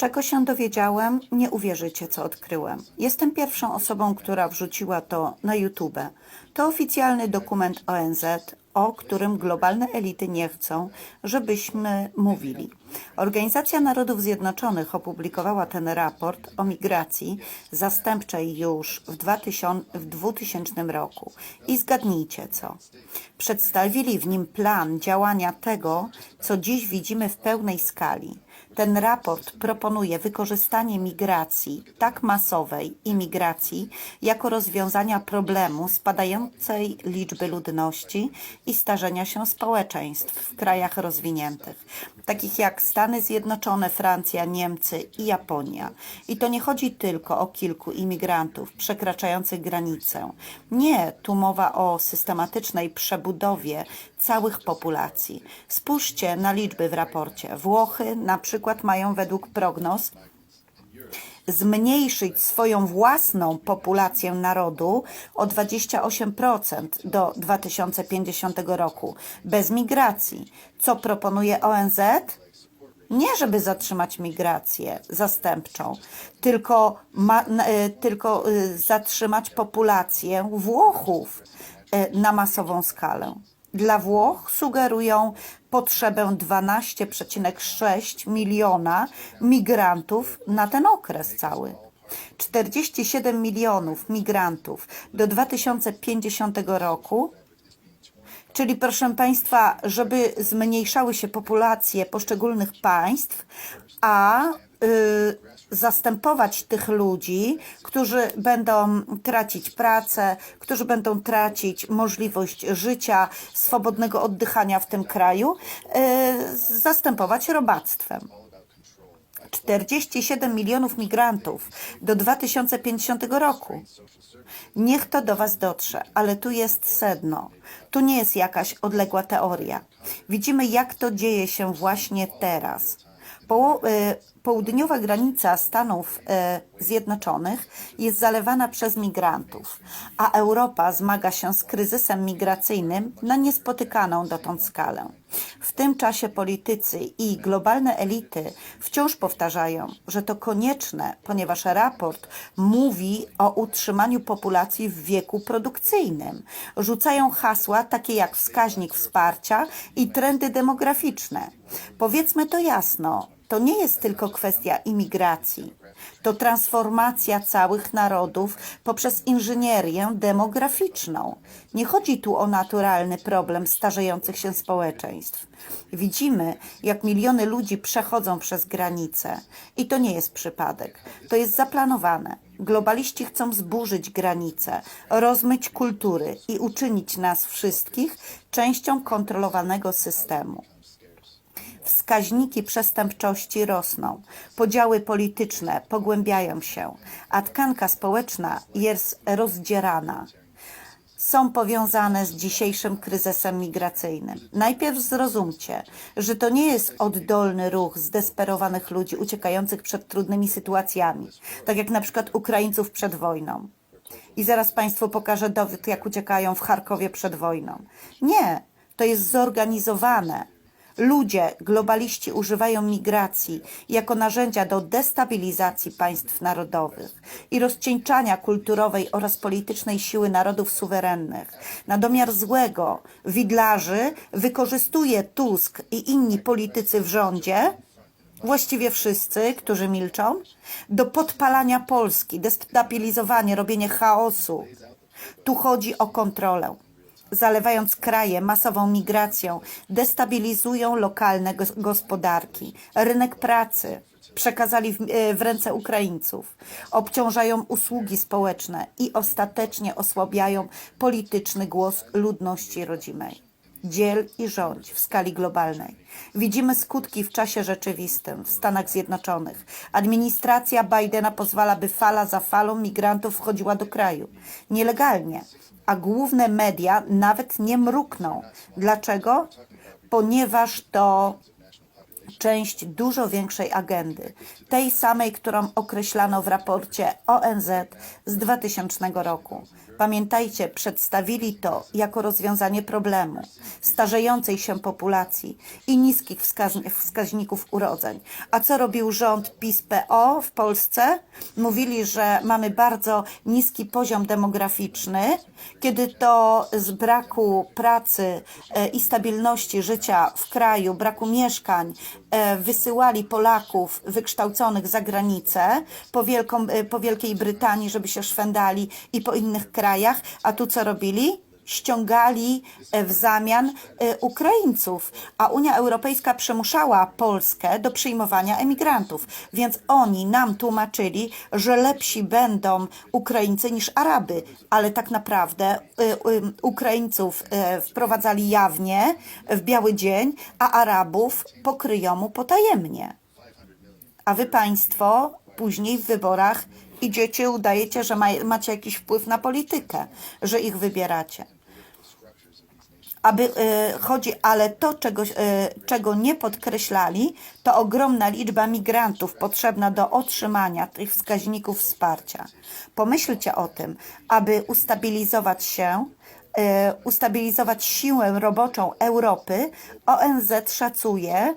Czego się dowiedziałem, nie uwierzycie, co odkryłem. Jestem pierwszą osobą, która wrzuciła to na YouTube. To oficjalny dokument ONZ, o którym globalne elity nie chcą, żebyśmy mówili. Organizacja Narodów Zjednoczonych opublikowała ten raport o migracji zastępczej już w 2000, w 2000 roku. I zgadnijcie co? Przedstawili w nim plan działania tego, co dziś widzimy w pełnej skali. Ten raport proponuje wykorzystanie migracji, tak masowej imigracji, jako rozwiązania problemu spadającej liczby ludności i starzenia się społeczeństw w krajach rozwiniętych, takich jak Stany Zjednoczone, Francja, Niemcy i Japonia. I to nie chodzi tylko o kilku imigrantów przekraczających granicę. Nie, tu mowa o systematycznej przebudowie całych populacji. Spójrzcie na liczby w raporcie. Włochy na przykład mają według prognoz zmniejszyć swoją własną populację narodu o 28% do 2050 roku bez migracji. Co proponuje ONZ? Nie, żeby zatrzymać migrację zastępczą, tylko, ma, y, tylko y, zatrzymać populację Włochów y, na masową skalę. Dla Włoch sugerują potrzebę 12,6 miliona migrantów na ten okres cały. 47 milionów migrantów do 2050 roku Czyli proszę Państwa, żeby zmniejszały się populacje poszczególnych państw, a y, zastępować tych ludzi, którzy będą tracić pracę, którzy będą tracić możliwość życia, swobodnego oddychania w tym kraju, y, zastępować robactwem. 47 milionów migrantów do 2050 roku. Niech to do Was dotrze, ale tu jest sedno. Tu nie jest jakaś odległa teoria. Widzimy, jak to dzieje się właśnie teraz. Poło- y, południowa granica Stanów y, Zjednoczonych jest zalewana przez migrantów, a Europa zmaga się z kryzysem migracyjnym na niespotykaną dotąd skalę. W tym czasie politycy i globalne elity wciąż powtarzają, że to konieczne, ponieważ raport mówi o utrzymaniu populacji w wieku produkcyjnym. Rzucają hasła takie jak wskaźnik wsparcia i trendy demograficzne. Powiedzmy to jasno, to nie jest tylko kwestia imigracji. To transformacja całych narodów poprzez inżynierię demograficzną. Nie chodzi tu o naturalny problem starzejących się społeczeństw. Widzimy, jak miliony ludzi przechodzą przez granice. I to nie jest przypadek. To jest zaplanowane. Globaliści chcą zburzyć granice, rozmyć kultury i uczynić nas wszystkich częścią kontrolowanego systemu. Wskaźniki przestępczości rosną, podziały polityczne pogłębiają się, a tkanka społeczna jest rozdzierana. Są powiązane z dzisiejszym kryzysem migracyjnym. Najpierw zrozumcie, że to nie jest oddolny ruch zdesperowanych ludzi uciekających przed trudnymi sytuacjami, tak jak na przykład Ukraińców przed wojną. I zaraz Państwu pokażę dowód, jak uciekają w Charkowie przed wojną. Nie, to jest zorganizowane. Ludzie, globaliści używają migracji jako narzędzia do destabilizacji państw narodowych i rozcieńczania kulturowej oraz politycznej siły narodów suwerennych. Na domiar złego widlarzy wykorzystuje Tusk i inni politycy w rządzie, właściwie wszyscy, którzy milczą, do podpalania Polski, destabilizowanie, robienie chaosu. Tu chodzi o kontrolę. Zalewając kraje masową migracją, destabilizują lokalne gos- gospodarki, rynek pracy. Przekazali w, e, w ręce Ukraińców, obciążają usługi społeczne i ostatecznie osłabiają polityczny głos ludności rodzimej dziel i rządź w skali globalnej. Widzimy skutki w czasie rzeczywistym w Stanach Zjednoczonych. Administracja Bidena pozwala, by fala za falą migrantów wchodziła do kraju nielegalnie, a główne media nawet nie mrukną. Dlaczego? Ponieważ to część dużo większej agendy, tej samej, którą określano w raporcie ONZ z 2000 roku. Pamiętajcie, przedstawili to jako rozwiązanie problemu starzejącej się populacji i niskich wskaźni- wskaźników urodzeń. A co robił rząd PiS-PO w Polsce? Mówili, że mamy bardzo niski poziom demograficzny, kiedy to z braku pracy e, i stabilności życia w kraju, braku mieszkań, e, wysyłali Polaków wykształconych za granicę po, Wielką, e, po Wielkiej Brytanii, żeby się szwendali i po innych krajach. A tu co robili? ściągali e, w zamian e, Ukraińców, a Unia Europejska przymuszała Polskę do przyjmowania emigrantów. Więc oni nam tłumaczyli, że lepsi będą Ukraińcy niż Araby, ale tak naprawdę e, Ukraińców wprowadzali jawnie w biały dzień, a Arabów pokryjomu potajemnie. A wy państwo później w wyborach idziecie, udajecie, że ma, macie jakiś wpływ na politykę, że ich wybieracie. Aby e, chodzi, ale to, czego, e, czego nie podkreślali, to ogromna liczba migrantów potrzebna do otrzymania tych wskaźników wsparcia. Pomyślcie o tym, aby ustabilizować się, ustabilizować siłę roboczą Europy, ONZ szacuje,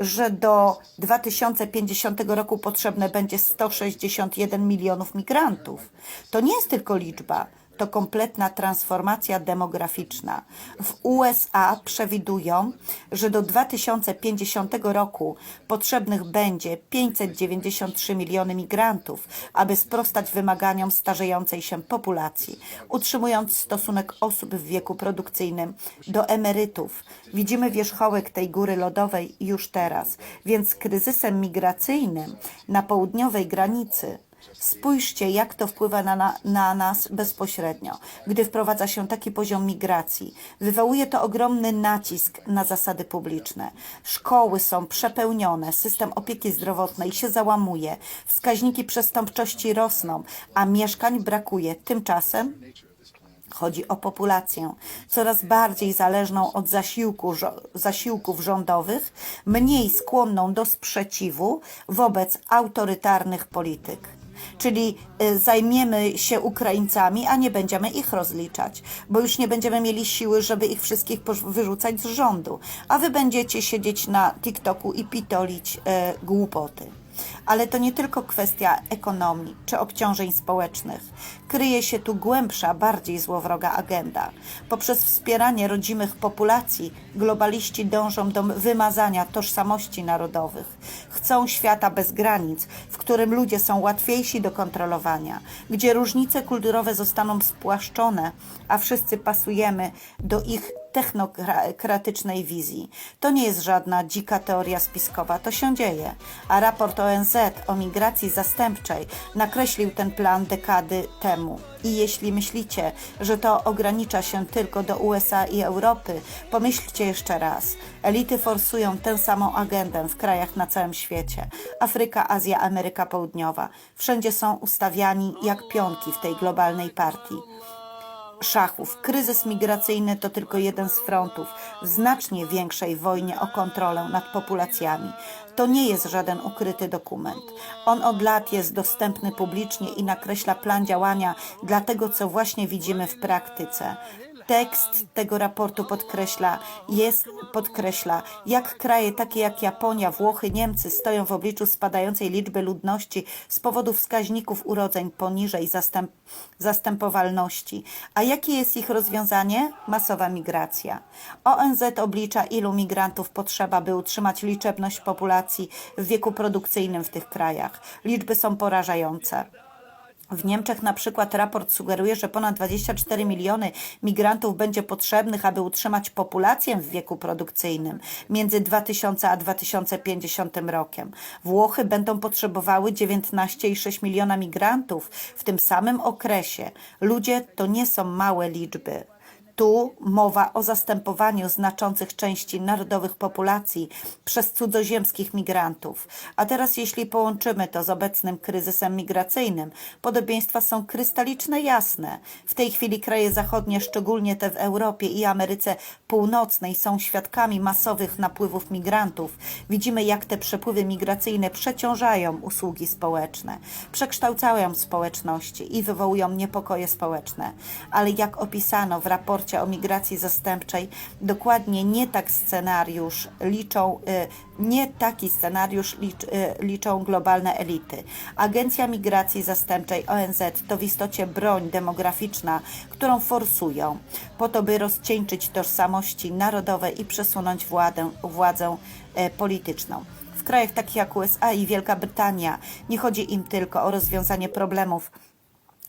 że do 2050 roku potrzebne będzie 161 milionów migrantów. To nie jest tylko liczba, to kompletna transformacja demograficzna. W USA przewidują, że do 2050 roku potrzebnych będzie 593 miliony migrantów, aby sprostać wymaganiom starzejącej się populacji, utrzymując stosunek osób w wieku produkcyjnym do emerytów. Widzimy wierzchołek tej góry lodowej już teraz, więc kryzysem migracyjnym na południowej granicy Spójrzcie, jak to wpływa na, na, na nas bezpośrednio, gdy wprowadza się taki poziom migracji. Wywołuje to ogromny nacisk na zasady publiczne. Szkoły są przepełnione, system opieki zdrowotnej się załamuje, wskaźniki przestępczości rosną, a mieszkań brakuje. Tymczasem Chodzi o populację coraz bardziej zależną od zasiłku, zasiłków rządowych, mniej skłonną do sprzeciwu wobec autorytarnych polityk. Czyli y, zajmiemy się Ukraińcami, a nie będziemy ich rozliczać, bo już nie będziemy mieli siły, żeby ich wszystkich wyrzucać z rządu, a wy będziecie siedzieć na TikToku i pitolić y, głupoty. Ale to nie tylko kwestia ekonomii czy obciążeń społecznych. Kryje się tu głębsza, bardziej złowroga agenda. Poprzez wspieranie rodzimych populacji globaliści dążą do wymazania tożsamości narodowych. Chcą świata bez granic, w którym ludzie są łatwiejsi do kontrolowania, gdzie różnice kulturowe zostaną spłaszczone, a wszyscy pasujemy do ich technokratycznej wizji. To nie jest żadna dzika teoria spiskowa, to się dzieje. A raport ONZ o migracji zastępczej nakreślił ten plan dekady temu. I jeśli myślicie, że to ogranicza się tylko do USA i Europy, pomyślcie jeszcze raz. Elity forsują tę samą agendę w krajach na całym świecie. Afryka, Azja, Ameryka Południowa. Wszędzie są ustawiani jak pionki w tej globalnej partii szachów. Kryzys migracyjny to tylko jeden z frontów w znacznie większej wojnie o kontrolę nad populacjami. To nie jest żaden ukryty dokument. On od lat jest dostępny publicznie i nakreśla plan działania dla tego, co właśnie widzimy w praktyce. Tekst tego raportu podkreśla, jest, podkreśla, jak kraje takie jak Japonia, Włochy, Niemcy stoją w obliczu spadającej liczby ludności z powodu wskaźników urodzeń poniżej zastęp, zastępowalności. A jakie jest ich rozwiązanie? Masowa migracja. ONZ oblicza, ilu migrantów potrzeba, by utrzymać liczebność populacji w wieku produkcyjnym w tych krajach. Liczby są porażające. W Niemczech na przykład raport sugeruje, że ponad 24 miliony migrantów będzie potrzebnych, aby utrzymać populację w wieku produkcyjnym między 2000 a 2050 rokiem. Włochy będą potrzebowały 19,6 miliona migrantów w tym samym okresie. Ludzie to nie są małe liczby. Tu mowa o zastępowaniu znaczących części narodowych populacji przez cudzoziemskich migrantów. A teraz, jeśli połączymy to z obecnym kryzysem migracyjnym, podobieństwa są krystaliczne jasne. W tej chwili kraje zachodnie, szczególnie te w Europie i Ameryce Północnej, są świadkami masowych napływów migrantów. Widzimy, jak te przepływy migracyjne przeciążają usługi społeczne, przekształcają społeczności i wywołują niepokoje społeczne. Ale jak opisano w raporcie o migracji zastępczej, dokładnie nie tak scenariusz liczą, y, nie taki scenariusz licz, y, liczą globalne elity. Agencja Migracji Zastępczej ONZ to w istocie broń demograficzna, którą forsują, po to, by rozcieńczyć tożsamości narodowe i przesunąć władę, władzę e, polityczną. W krajach takich jak USA i Wielka Brytania nie chodzi im tylko o rozwiązanie problemów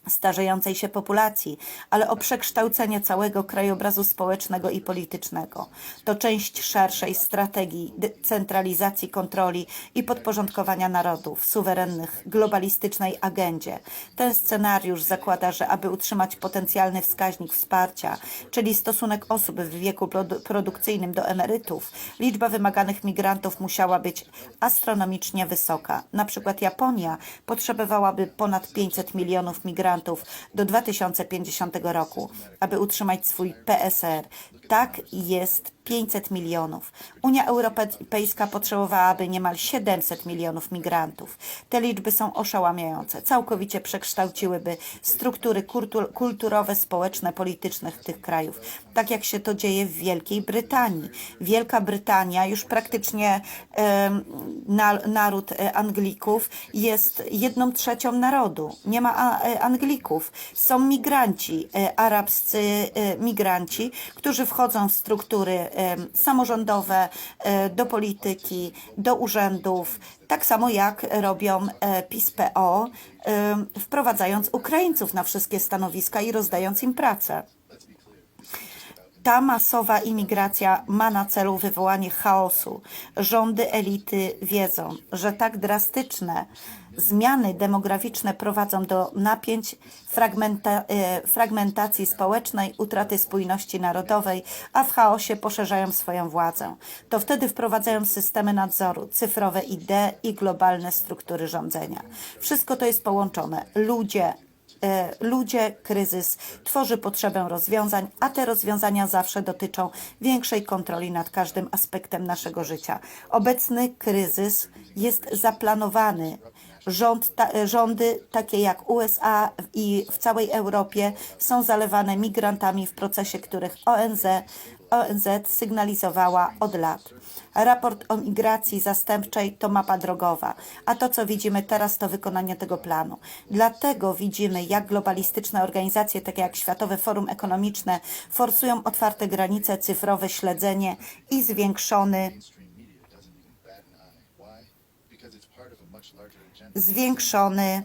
starzejącej się populacji, ale o przekształcenie całego krajobrazu społecznego i politycznego. To część szerszej strategii centralizacji kontroli i podporządkowania narodów suwerennych globalistycznej agendzie. Ten scenariusz zakłada, że aby utrzymać potencjalny wskaźnik wsparcia, czyli stosunek osób w wieku produ produkcyjnym do emerytów, liczba wymaganych migrantów musiała być astronomicznie wysoka. Na przykład Japonia potrzebowałaby ponad 500 milionów migrantów do 2050 roku, aby utrzymać swój PSR. Tak jest 500 milionów. Unia Europejska potrzebowałaby niemal 700 milionów migrantów. Te liczby są oszałamiające. Całkowicie przekształciłyby struktury kulturowe, społeczne, polityczne tych krajów. Tak jak się to dzieje w Wielkiej Brytanii. Wielka Brytania, już praktycznie e, na, naród Anglików jest jedną trzecią narodu. Nie ma e, Anglików. Są migranci, e, arabscy e, migranci, którzy wchodzą w struktury samorządowe, e, do polityki, do urzędów, tak samo jak robią PiS-PO, wprowadzając Ukraińców na wszystkie stanowiska i rozdając im pracę. Ta masowa imigracja ma na celu wywołanie chaosu. Rządy elity wiedzą, że tak drastyczne Zmiany demograficzne prowadzą do napięć, fragmenta, e, fragmentacji społecznej, utraty spójności narodowej, a w chaosie poszerzają swoją władzę. To wtedy wprowadzają systemy nadzoru, cyfrowe idee i globalne struktury rządzenia. Wszystko to jest połączone. Ludzie, e, ludzie, kryzys tworzy potrzebę rozwiązań, a te rozwiązania zawsze dotyczą większej kontroli nad każdym aspektem naszego życia. Obecny kryzys jest zaplanowany Rząd, ta, rządy takie jak USA i w całej Europie są zalewane migrantami w procesie, których ONZ, ONZ sygnalizowała od lat. Raport o migracji zastępczej to mapa drogowa, a to, co widzimy teraz, to wykonanie tego planu. Dlatego widzimy, jak globalistyczne organizacje, takie jak Światowe Forum Ekonomiczne, forsują otwarte granice, cyfrowe śledzenie i zwiększony zwiększony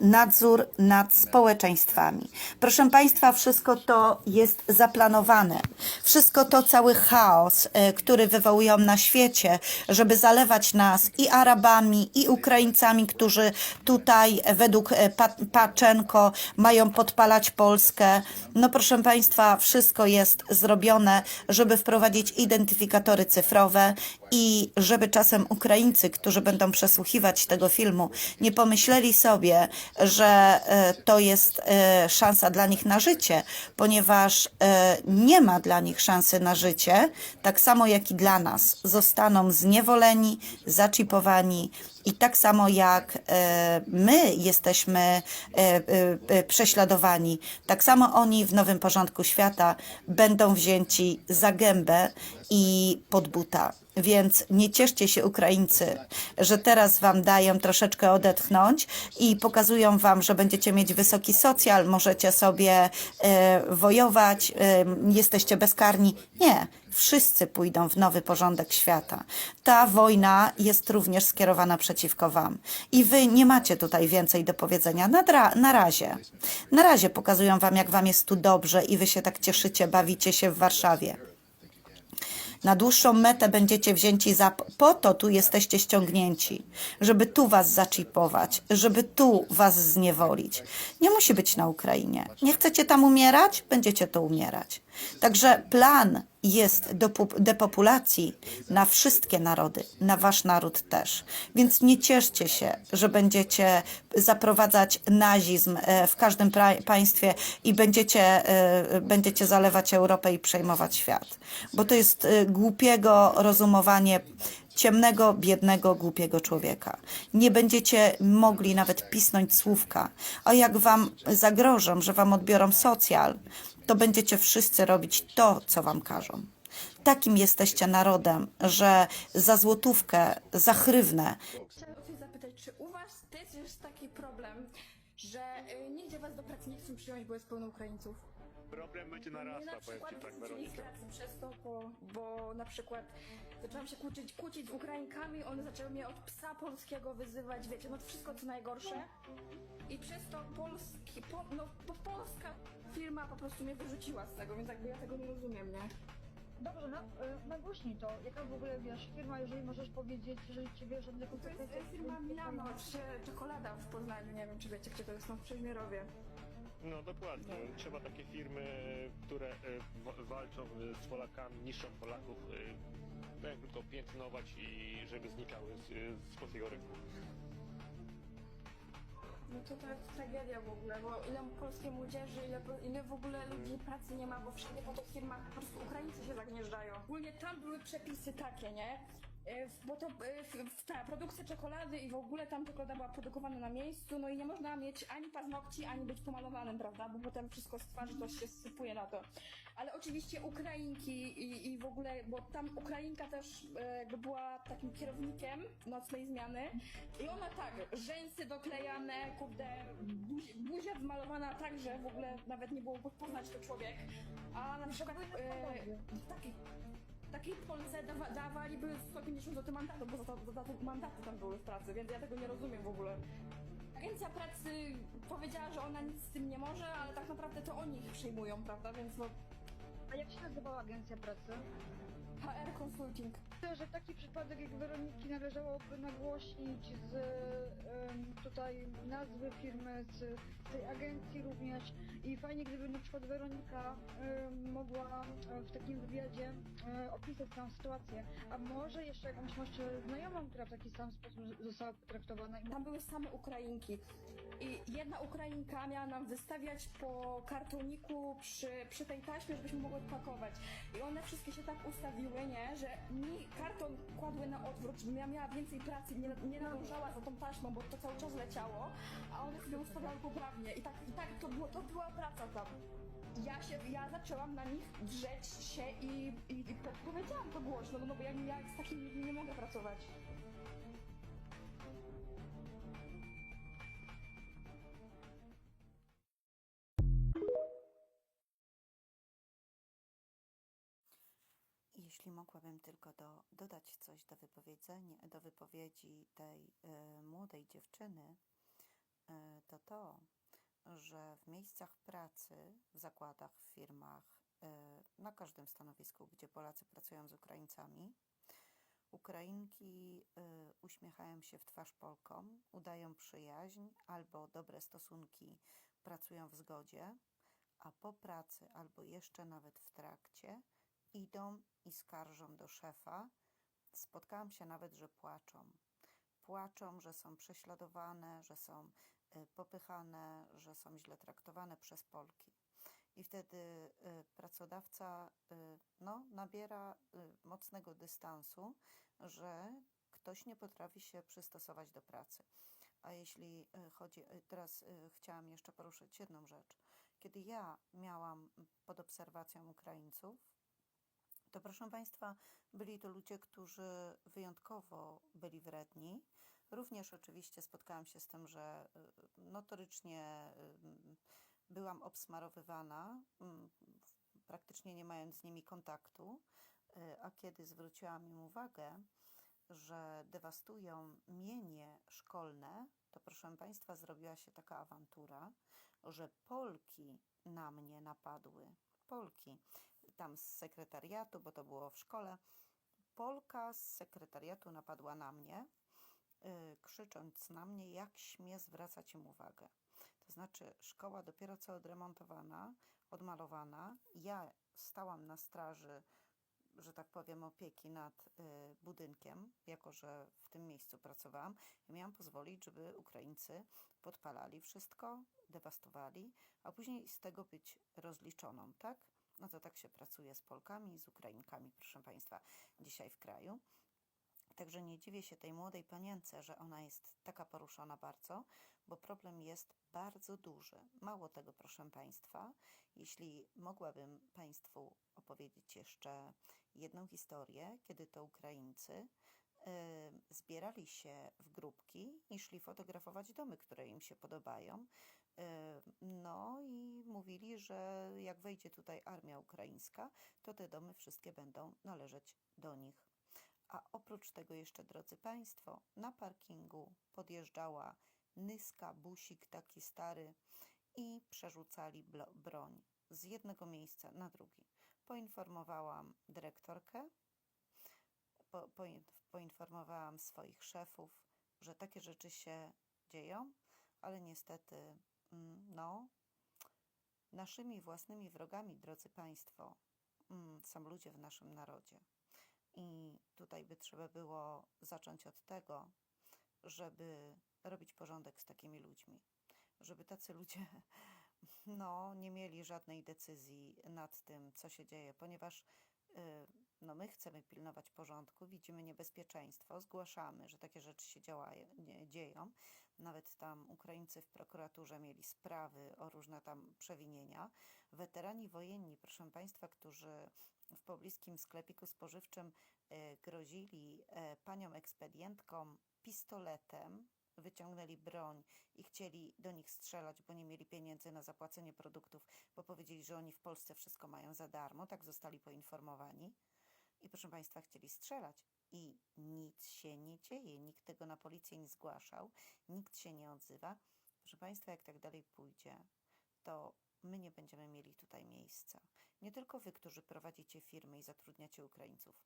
nadzór nad społeczeństwami. Proszę Państwa, wszystko to jest zaplanowane. Wszystko to cały chaos, e, który wywołują na świecie, żeby zalewać nas i Arabami, i Ukraińcami, którzy tutaj według e, Paczenko mają podpalać Polskę. No proszę Państwa, wszystko jest zrobione, żeby wprowadzić identyfikatory cyfrowe i żeby czasem Ukraińcy, którzy będą przesłuchiwać tego filmu, nie pomyśleli sobie, że e, to jest e, szansa dla nich na życie, ponieważ e, nie ma dla nich szansy na życie, tak samo jak i dla nas. Zostaną zniewoleni, zaczipowani i tak samo jak my jesteśmy prześladowani, tak samo oni w nowym porządku świata będą wzięci za gębę i pod buta. Więc nie cieszcie się Ukraińcy, że teraz wam dają troszeczkę odetchnąć i pokazują wam, że będziecie mieć wysoki socjal, możecie sobie e, wojować, e, jesteście bezkarni. Nie, wszyscy pójdą w nowy porządek świata. Ta wojna jest również skierowana przeciwko wam. I wy nie macie tutaj więcej do powiedzenia. Na, na razie. Na razie pokazują wam, jak wam jest tu dobrze i wy się tak cieszycie, bawicie się w Warszawie. Na dłuższą metę będziecie wzięci za. Po to tu jesteście ściągnięci, żeby tu was zaczipować, żeby tu was zniewolić. Nie musi być na Ukrainie. Nie chcecie tam umierać? Będziecie tu umierać. Także plan jest do pu- depopulacji na wszystkie narody, na wasz naród też. Więc nie cieszcie się, że będziecie zaprowadzać nazizm e, w każdym państwie i będziecie, e, będziecie zalewać Europę i przejmować świat. Bo to jest e, głupiego rozumowanie ciemnego, biednego, głupiego człowieka. Nie będziecie mogli nawet pisnąć słówka. A jak wam zagrożą, że wam odbiorą socjal, to będziecie wszyscy robić to, co wam każą. Takim jesteście narodem, że za złotówkę, za hrywnę Chciałam coś zapytać, czy u was też jest taki problem, że y, nigdzie was do pracy nie chcą przyjąć, bo jest pełno Ukraińców? Problem będzie Mnie narasta, na powiem przykład ci tak, wyrzucili z Weronika. pracy przez to, bo, bo na przykład zaczęłam się kłócić, kłócić z Ukrainkami, one zaczęły mnie od psa polskiego wyzywać, wiecie, no wszystko co najgorsze. I przez to polski, po, no po, polska firma po prostu mnie wyrzuciła z tego, więc jakby ja tego nie rozumiem, nie? Dobrze, na, y, nagłośnij to. Jaka w ogóle, wiesz, firma, jeżeli możesz powiedzieć, jeżeli ci wiesz żadne To jest konsekwencje... e, firma Milano, czy czekolada w Poznaniu, nie wiem czy wiecie gdzie to jest, no w Przeźmierowie. No dokładnie. Trzeba takie firmy, które e, wa- walczą e, z Polakami, niszczą Polaków, e, no jakby to piętnować i żeby znikały z, z polskiego rynku. No to to jest tragedia w ogóle, bo ile polskiej młodzieży, ile, ile w ogóle ludzi pracy nie ma, bo wszędzie po tych firmach po prostu Ukraińcy się zagnieżdżają. Ogólnie tam były przepisy takie, nie? E, Bo to e, ta produkcja czekolady i w ogóle tam czekolada była produkowana na miejscu, no i nie można mieć ani paznokci, ani być pomalowanym, prawda? Bo potem wszystko z twarzy to się sypuje na to. Ale oczywiście Ukrainki i, i w ogóle, bo tam Ukrainka też e, jakby była takim kierownikiem nocnej zmiany i ona tak, rzęsy doklejane, kurde, buzi, buzia wymalowana tak, że w ogóle nawet nie było poznać to człowiek. A na przykład e, taki, takiej Polsce dawa, dawaliby 150 zł mandatu, bo za to, za to mandaty tam były w pracy, więc ja tego nie rozumiem w ogóle. Agencja pracy powiedziała, że ona nic z tym nie może, ale tak naprawdę to oni ich przejmują, prawda? Więc no, A jak się nazywała agencja pracy? HR Consulting. Myślę, że taki przypadek jak Weroniki należałoby nagłośnić z em, tutaj nazwy firmy, z, z tej agencji również i fajnie gdyby na przykład Weronika em, mogła e, w takim wywiadzie e, opisać całą sytuację, a może jeszcze jakąś masz e, znajomą, która w taki sam sposób została potraktowana i Tam były same Ukrainki. I jedna Ukrainka miała nam wystawiać po kartoniku przy, przy tej taśmie, żebyśmy mogły pakować. I one wszystkie się tak ustawiły, nie, że mi karton kładły na odwrót, żebym ja miała więcej pracy, nie, nie nadążała za tą taśmą, bo to cały czas leciało, a one sobie ustawiały poprawnie. I tak, i tak to, było, to była praca tam. Ja się, ja zaczęłam na nich drzeć się i, i, i po- powiedziałam to głośno, no bo ja, ja z takim nie mogę pracować. Jeśli mogłabym tylko do, dodać coś do do wypowiedzi tej e, młodej dziewczyny, e, to to, że w miejscach pracy, w zakładach, w firmach, e, na każdym stanowisku, gdzie Polacy pracują z Ukraińcami, Ukrainki e, uśmiechają się w twarz Polkom, udają przyjaźń albo dobre stosunki, pracują w zgodzie, a po pracy albo jeszcze nawet w trakcie idą i skarżą do szefa. Spotkałam się nawet, że płaczą. Płaczą, że są prześladowane, że są y, popychane, że są źle traktowane przez Polki. I wtedy y, pracodawca y, no, nabiera mocnego dystansu, że ktoś nie potrafi się przystosować do pracy. A jeśli chodzi, teraz chciałam jeszcze poruszyć jedną rzecz. Kiedy ja miałam pod obserwacją Ukraińców, to proszę Państwa, byli to ludzie, którzy wyjątkowo byli wredni. Również oczywiście spotkałam się z tym, że y, notorycznie y, byłam obsmarowywana, mm, praktycznie nie mając z nimi kontaktu, y, a kiedy zwróciłam im uwagę, że dewastują mienie szkolne, to proszę Państwa, zrobiła się taka awantura, że Polki na mnie napadły. Polki. Tam z sekretariatu, bo to było w szkole. Polka z sekretariatu napadła na mnie, y, krzycząc na mnie, jak śmie zwracać im uwagę. To znaczy, szkoła dopiero co odremontowana, odmalowana. Ja stałam na straży, że tak powiem, opieki nad y, budynkiem, jako że w tym miejscu pracowałam. Miałam pozwolić, żeby Ukraińcy podpalali wszystko, dewastowali, a później z tego być rozliczoną, tak? No to tak się pracuje z Polkami i z Ukrainkami, proszę Państwa, dzisiaj w kraju. Także nie dziwię się tej młodej panience, że ona jest taka poruszona bardzo, bo problem jest bardzo duży. Mało tego, proszę Państwa, jeśli mogłabym Państwu opowiedzieć jeszcze jedną historię, kiedy to Ukraińcy y, zbierali się w grupki i szli fotografować domy, które im się podobają. No i mówili, że jak wejdzie tutaj armia ukraińska, to te domy wszystkie będą należeć do nich. A oprócz tego jeszcze, drodzy Państwo, na parkingu podjeżdżała Nyska, busik taki stary i przerzucali broń z jednego miejsca na drugi. Poinformowałam dyrektorkę, po, poin- poinformowałam swoich szefów, że takie rzeczy się dzieją, ale niestety, no, naszymi własnymi wrogami, drodzy Państwo, mm, są ludzie w naszym narodzie. I tutaj by trzeba było zacząć od tego, żeby robić porządek z takimi ludźmi. Żeby tacy ludzie no, nie mieli żadnej decyzji nad tym, co się dzieje, ponieważ y, no, my chcemy pilnować porządku, widzimy niebezpieczeństwo, zgłaszamy, że takie rzeczy się działają, nie, dzieją. Nawet tam Ukraińcy w prokuraturze mieli sprawy o różne tam przewinienia. Weterani wojenni, proszę Państwa, którzy w pobliskim sklepiku spożywczym e, grozili e, paniom ekspedientkom pistoletem, wyciągnęli broń i chcieli do nich strzelać, bo nie mieli pieniędzy na zapłacenie produktów, bo powiedzieli, że oni w Polsce wszystko mają za darmo, tak zostali poinformowani. I proszę Państwa, chcieli strzelać. I nic się nie dzieje, nikt tego na policję nie zgłaszał, nikt się nie odzywa. Proszę Państwa, jak tak dalej pójdzie, to my nie będziemy mieli tutaj miejsca. Nie tylko wy, którzy prowadzicie firmy i zatrudniacie Ukraińców.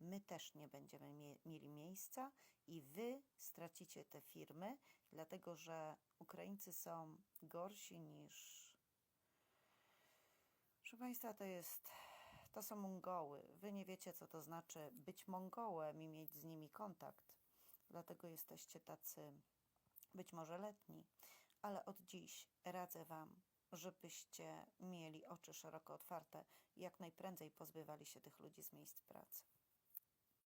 My też nie będziemy mie- mieli miejsca i wy stracicie te firmy, dlatego że Ukraińcy są gorsi niż. Proszę Państwa, to jest. To są Mongoły. Wy nie wiecie, co to znaczy być Mongołem i mieć z nimi kontakt. Dlatego jesteście tacy być może letni, ale od dziś radzę Wam, żebyście mieli oczy szeroko otwarte i jak najprędzej pozbywali się tych ludzi z miejsc pracy.